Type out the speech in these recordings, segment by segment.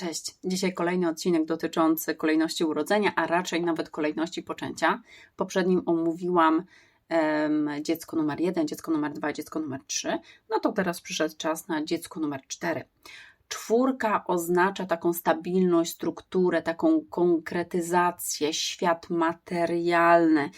Cześć. Dzisiaj kolejny odcinek dotyczący kolejności urodzenia, a raczej nawet kolejności poczęcia. W poprzednim omówiłam um, dziecko numer jeden, dziecko numer dwa, dziecko numer trzy. No to teraz przyszedł czas na dziecko numer cztery. Czwórka oznacza taką stabilność, strukturę, taką konkretyzację, świat materialny.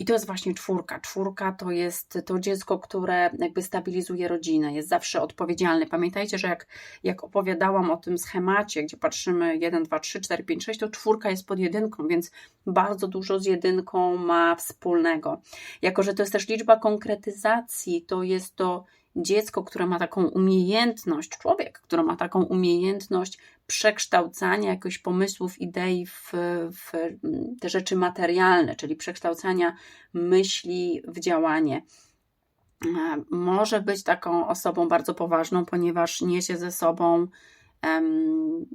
I to jest właśnie czwórka. Czwórka to jest to dziecko, które jakby stabilizuje rodzinę, jest zawsze odpowiedzialny. Pamiętajcie, że jak, jak opowiadałam o tym schemacie, gdzie patrzymy 1, 2, 3, 4, 5, 6, to czwórka jest pod jedynką, więc bardzo dużo z jedynką ma wspólnego. Jako, że to jest też liczba konkretyzacji, to jest to dziecko, które ma taką umiejętność, człowiek, który ma taką umiejętność przekształcania jakichś pomysłów, idei w, w te rzeczy materialne, czyli przekształcania myśli w działanie. Może być taką osobą bardzo poważną, ponieważ niesie ze sobą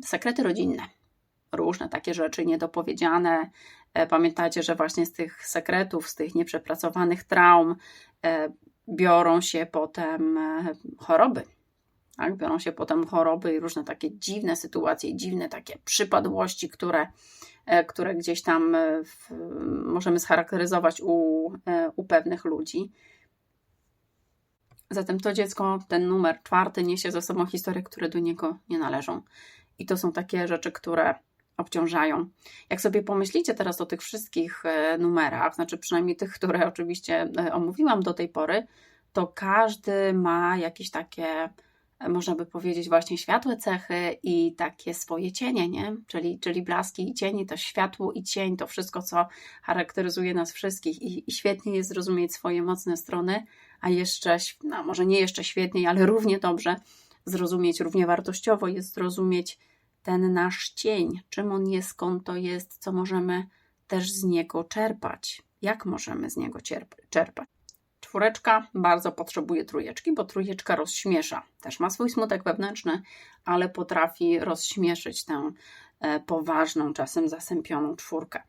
sekrety rodzinne, różne takie rzeczy niedopowiedziane. E, pamiętajcie, że właśnie z tych sekretów, z tych nieprzepracowanych traum e, biorą się potem e, choroby. Tak? Biorą się potem choroby i różne takie dziwne sytuacje, dziwne takie przypadłości, które, e, które gdzieś tam e, w, możemy scharakteryzować u, u pewnych ludzi. Zatem to dziecko, ten numer czwarty, niesie ze sobą historie, które do niego nie należą. I to są takie rzeczy, które obciążają. Jak sobie pomyślicie teraz o tych wszystkich e, numerach, znaczy przynajmniej tych, które oczywiście e, omówiłam do tej pory, to każdy ma jakieś takie, e, można by powiedzieć, właśnie światłe cechy i takie swoje cienie, nie? Czyli, czyli blaski i cieni, to światło i cień, to wszystko, co charakteryzuje nas wszystkich. I, i świetnie jest zrozumieć swoje mocne strony, a jeszcze, no może nie jeszcze świetniej, ale równie dobrze zrozumieć, równie wartościowo jest zrozumieć ten nasz cień, czym on jest, skąd to jest, co możemy też z niego czerpać, jak możemy z niego czerpać. Czwóreczka bardzo potrzebuje trójeczki, bo trójeczka rozśmiesza. Też ma swój smutek wewnętrzny, ale potrafi rozśmieszyć tę e, poważną, czasem zasępioną czwórkę.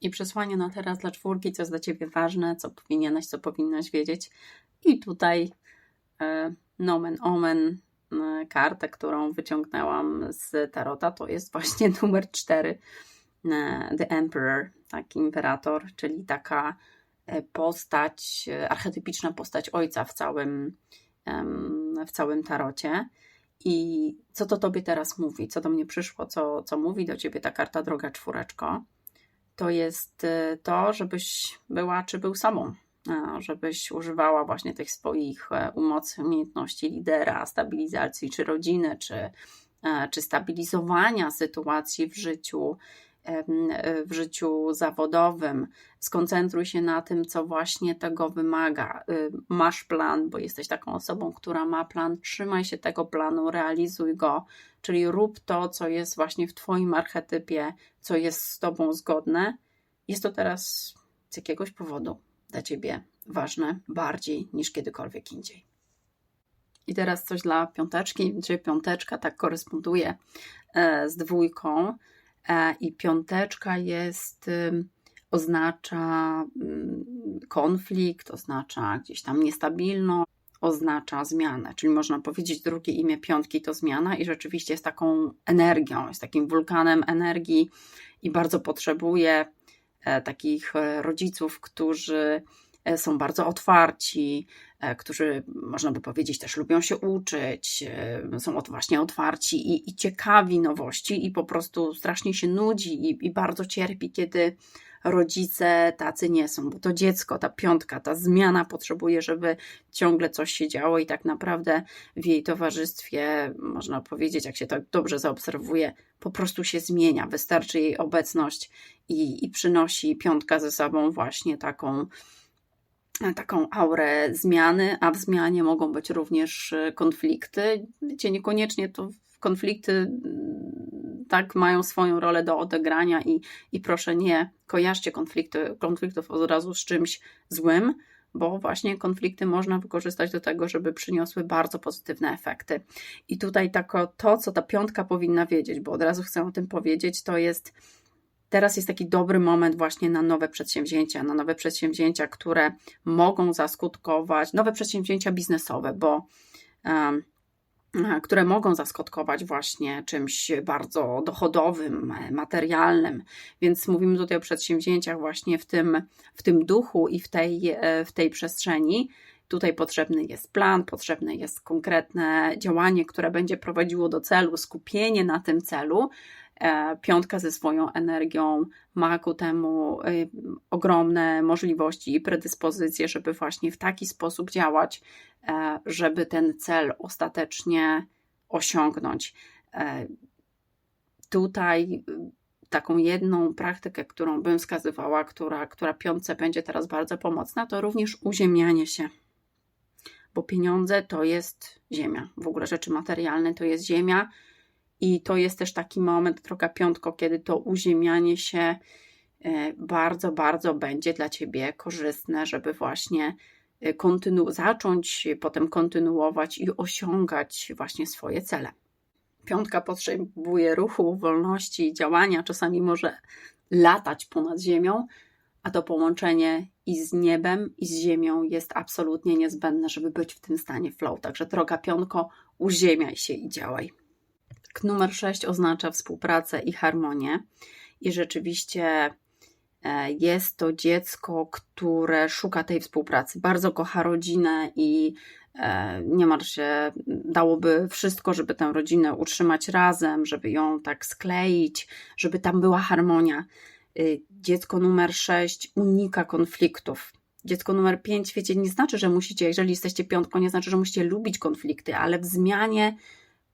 I przesłanie na teraz dla czwórki, co jest dla Ciebie ważne, co powinieneś, co powinnaś wiedzieć. I tutaj e, nomen omen, kartę, którą wyciągnęłam z tarota, to jest właśnie numer 4, e, The Emperor, taki imperator, czyli taka e, postać, archetypiczna postać ojca w całym, w całym tarocie. I co to tobie teraz mówi? Co do mnie przyszło? Co, co mówi do ciebie ta karta Droga Czwóreczko? To jest to, żebyś była czy był sobą, żebyś używała właśnie tych swoich e, umocy, umiejętności lidera, stabilizacji czy rodziny, czy, e, czy stabilizowania sytuacji w życiu, e, w życiu zawodowym. Skoncentruj się na tym, co właśnie tego wymaga. Masz plan, bo jesteś taką osobą, która ma plan, trzymaj się tego planu, realizuj go, czyli rób to, co jest właśnie w Twoim archetypie, co jest z Tobą zgodne. Jest to teraz z jakiegoś powodu dla Ciebie ważne bardziej niż kiedykolwiek indziej. I teraz coś dla piąteczki, gdzie piąteczka tak koresponduje e, z dwójką e, i piąteczka jest, oznacza konflikt, oznacza gdzieś tam niestabilność, oznacza zmianę, czyli można powiedzieć drugie imię piątki to zmiana i rzeczywiście jest taką energią, jest takim wulkanem energii i bardzo potrzebuje takich e, rodziców, którzy e, są bardzo otwarci, którzy, można by powiedzieć, też lubią się uczyć, są właśnie otwarci i, i ciekawi nowości, i po prostu strasznie się nudzi i, i bardzo cierpi, kiedy rodzice tacy nie są, bo to dziecko, ta piątka, ta zmiana potrzebuje, żeby ciągle coś się działo i tak naprawdę w jej towarzystwie, można powiedzieć, jak się tak dobrze zaobserwuje, po prostu się zmienia. Wystarczy jej obecność i, i przynosi piątka ze sobą właśnie taką taką aurę zmiany, a w zmianie mogą być również konflikty. Wiecie, niekoniecznie to konflikty tak mają swoją rolę do odegrania i, i proszę nie kojarzcie konflikty, konfliktów od razu z czymś złym, bo właśnie konflikty można wykorzystać do tego, żeby przyniosły bardzo pozytywne efekty. I tutaj tako, to, co ta piątka powinna wiedzieć, bo od razu chcę o tym powiedzieć, to jest teraz jest taki dobry moment właśnie na nowe przedsięwzięcia, na nowe przedsięwzięcia, które mogą zaskutkować, nowe przedsięwzięcia biznesowe, bo um, które mogą zaskotkować właśnie czymś bardzo dochodowym, e, materialnym. Więc mówimy tutaj o przedsięwzięciach właśnie w tym, w tym duchu i w tej, e, w tej przestrzeni. Tutaj potrzebny jest plan, potrzebne jest konkretne działanie, które będzie prowadziło do celu, skupienie na tym celu. Piątka ze swoją energią ma ku temu ogromne możliwości i predyspozycje, żeby właśnie w taki sposób działać, E, żeby ten cel ostatecznie osiągnąć. E, tutaj taką jedną praktykę, którą bym wskazywała, która, która piątce będzie teraz bardzo pomocna, to również uziemianie się. Bo pieniądze to jest ziemia. W ogóle rzeczy materialne to jest ziemia. I to jest też taki moment, droga piątko, kiedy to uziemianie się e, bardzo, bardzo będzie dla ciebie korzystne, żeby właśnie Y, kontynu- zacząć, potem kontynuować i osiągać właśnie swoje cele. Piątka potrzebuje ruchu, wolności, działania, czasami może latać ponad ziemią, a to połączenie i z niebem, i z ziemią jest absolutnie niezbędne, żeby być w tym stanie flow. Także droga piątko, uziemiaj się i działaj. Numer 6 oznacza współpracę i harmonię. I rzeczywiście E, jest to dziecko, które szuka tej współpracy, bardzo kocha rodzinę i e, niemal się dałoby wszystko, żeby tę rodzinę utrzymać razem, żeby ją tak skleić, żeby tam była harmonia. E, dziecko numer 6 unika konfliktów. Dziecko numer 5, wiecie, nie znaczy, że musicie, jeżeli jesteście piątką, nie znaczy, że musicie lubić konflikty, ale w zmianie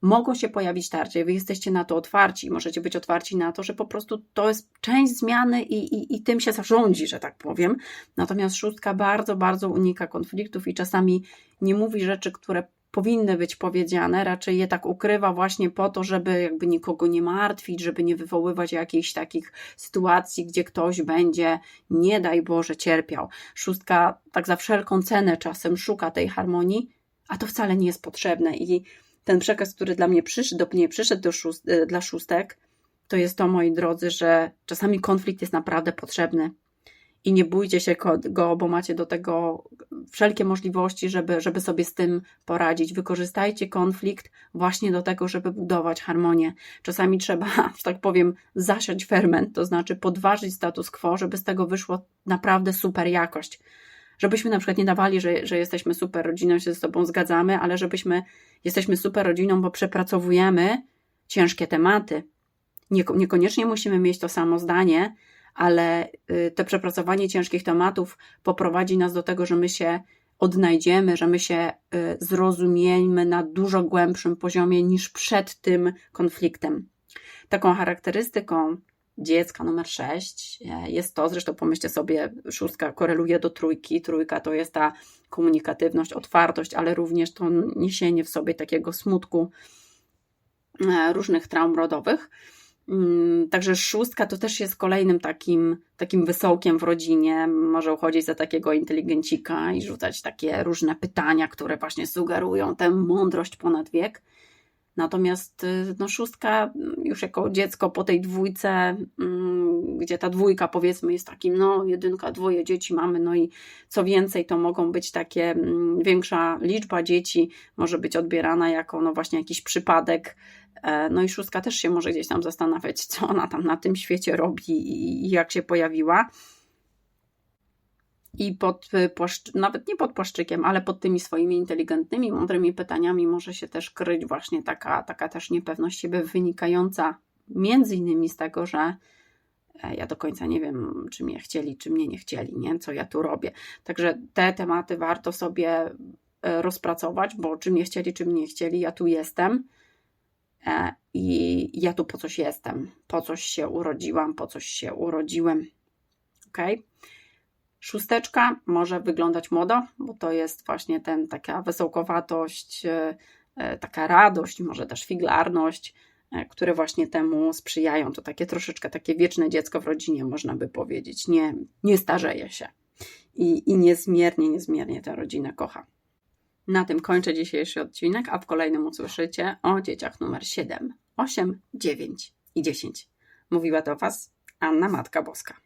mogą się pojawić tarcie. Wy jesteście na to otwarci, możecie być otwarci na to, że po prostu to jest część zmiany i, i, i tym się zarządzi, że tak powiem. Natomiast szóstka bardzo, bardzo unika konfliktów i czasami nie mówi rzeczy, które powinny być powiedziane, raczej je tak ukrywa właśnie po to, żeby jakby nikogo nie martwić, żeby nie wywoływać jakichś takich sytuacji, gdzie ktoś będzie, nie daj Boże, cierpiał. Szóstka tak za wszelką cenę czasem szuka tej harmonii, a to wcale nie jest potrzebne i ten przekaz, który dla mnie przyszedł, do przyszedł do szóst, e, dla szóstek, to jest to, moi drodzy, że czasami konflikt jest naprawdę potrzebny. I nie bójcie się go, bo macie do tego wszelkie możliwości, żeby, żeby sobie z tym poradzić. Wykorzystajcie konflikt właśnie do tego, żeby budować harmonię. Czasami trzeba, że tak powiem, zasiać ferment, to znaczy podważyć status quo, żeby z tego wyszło naprawdę super jakość żebyśmy na przykład nie dawali, że, że jesteśmy super rodziną, się ze sobą zgadzamy, ale żebyśmy jesteśmy super rodziną, bo przepracowujemy ciężkie tematy. Niekoniecznie musimy mieć to samo zdanie, ale y, to przepracowanie ciężkich tematów poprowadzi nas do tego, że my się odnajdziemy, że my się y, zrozumiemy na dużo głębszym poziomie niż przed tym konfliktem. Taką charakterystyką dziecka numer 6 e, jest to, zresztą pomyślcie sobie, szóstka koreluje do trójki, trójka to jest ta komunikatywność, otwartość, ale również to niesienie w sobie takiego smutku, e, różnych traum rodowych. Mm, także szóstka to też jest kolejnym takim, takim wysokiem w rodzinie. Może uchodzić za takiego inteligencika i rzucać takie różne pytania, które właśnie sugerują tę mądrość ponad wiek. Natomiast y, no, szóstka już jako dziecko po tej dwójce, mm, gdzie ta dwójka powiedzmy jest takim, no jedynka, dwoje dzieci mamy, no i co więcej, to mogą być takie, mm, większa liczba dzieci może być odbierana jako no właśnie jakiś przypadek. E, no i szóstka też się może gdzieś tam zastanawiać, co ona tam na tym świecie robi i jak się pojawiła i pod y, płaszcz, nawet nie pod płaszczykiem, ale pod tymi swoimi inteligentnymi, mądrymi pytaniami może się też kryć właśnie taka, taka też niepewność siebie wynikająca między innymi z tego, że e, ja do końca nie wiem, czy mnie chcieli, czy mnie nie chcieli, nie? co ja tu robię. Także te tematy warto sobie e, rozpracować, bo czy mnie chcieli, czy mnie nie chcieli, ja tu jestem e, i ja tu po coś jestem, po coś się urodziłam, po coś się urodziłem. ok? Szósteczka może wyglądać młodo, bo to jest właśnie ten taka wesołkowatość, e, e, taka radość, może też figlarność, e, które właśnie temu sprzyjają. To takie troszeczkę takie wieczne dziecko w rodzinie, można by powiedzieć. Nie, nie starzeje się i, i niezmiernie, niezmiernie tę rodzinę kocha. Na tym kończę dzisiejszy odcinek, a w kolejnym usłyszycie o dzieciach numer 7, 8, 9 i 10. Mówiła do Was Anna Matka Boska.